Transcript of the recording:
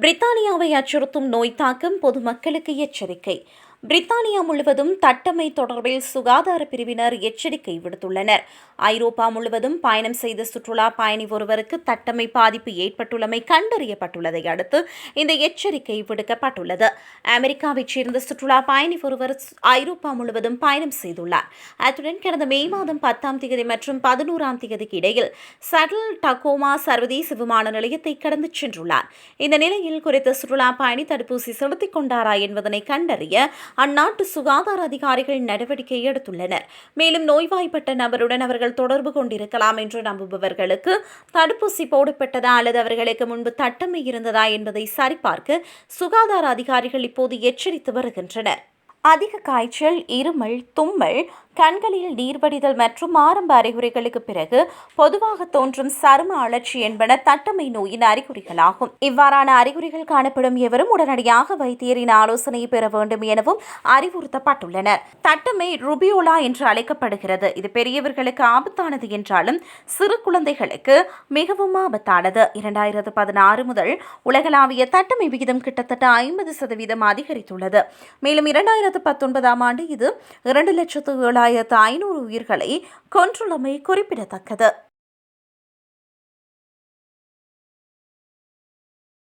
பிரித்தானியாவை அச்சுறுத்தும் நோய் தாக்கம் பொதுமக்களுக்கு எச்சரிக்கை. பிரித்தானியா முழுவதும் தட்டமை தொடர்பில் சுகாதார பிரிவினர் எச்சரிக்கை விடுத்துள்ளனர். ஐரோப்பா முழுவதும் பயணம் செய்த சுற்றுலா பயணி ஒருவருக்கு தட்டமை பாதிப்பு ஏற்பட்டுள்ளமை கண்டறியப்பட்டுள்ளதை அடுத்து இந்த எச்சரிக்கை விடுக்கப்பட்டுள்ளது. அமெரிக்காவைச் சேர்ந்த சுற்றுலா பயணி ஒருவர் ஐரோப்பா முழுவதும் பயணம் செய்துள்ளார். அத்துடன் கடந்த மே மாதம் பத்தாம் தேதி மற்றும் பதினோராம் தேதிக்கு இடையில் சடல் டகோமா சர்வதேச விமான நிலையத்தை கடந்து சென்றுள்ளார். இந்த நிலையில் குறித்த சுற்றுலா பயணி தடுப்பூசி செலுத்திக் கொண்டாரா என்பதனை கண்டறிய அந்நாட்டு சுகாதார அதிகாரிகள் நடவடிக்கை எடுத்துள்ளனர். மேலும் நோய்வாய்ப்பட்ட நபருடன் அவர்கள் தொடர்பு கொண்டிருக்கலாம் என்று நம்புபவர்களுக்கு தடுப்பூசி போடப்பட்டதா அல்லது அவர்களுக்கு முன்பு தட்டமை இருந்ததா என்பதை சரிபார்க்க சுகாதார அதிகாரிகள் இப்போது எச்சரித்து வருகின்றனர். அதிக காய்ச்சல் இருமல் தும்மல் கண்களில் நீர்வடிதல் மற்றும் ஆரம்ப அறிகுறிகளுக்கு பிறகு பொதுவாக தோன்றும் சரும அழற்சி என்பன தட்டமை நோயின் அறிகுறிகளாகும். இவ்வாறான அறிகுறிகள் காணப்படும் எவரும் உடனடியாக வைத்தியரின் ஆலோசனையை பெற வேண்டும் எனவும் அறிவுறுத்தப்பட்டுள்ளனர். தட்டமை ருபியோலா என்று அழைக்கப்படுகிறது. இது பெரியவர்களுக்கு ஆபத்தானது என்றாலும் சிறு குழந்தைகளுக்கு மிகவும் ஆபத்தானது. இரண்டாயிரத்து பதினாறு முதல் உலகளாவிய தட்டமை விகிதம் கிட்டத்தட்ட ஐம்பது சதவீதம் அதிகரித்துள்ளது. மேலும் இரண்டாயிரத்து பத்தொன்பதாம் ஆண்டு இது இரண்டு லட்சத்து ஏழாயிரத்து ஐநூறு உயிர்களை கொன்றுள்ளமை குறிப்பிடத்தக்கது.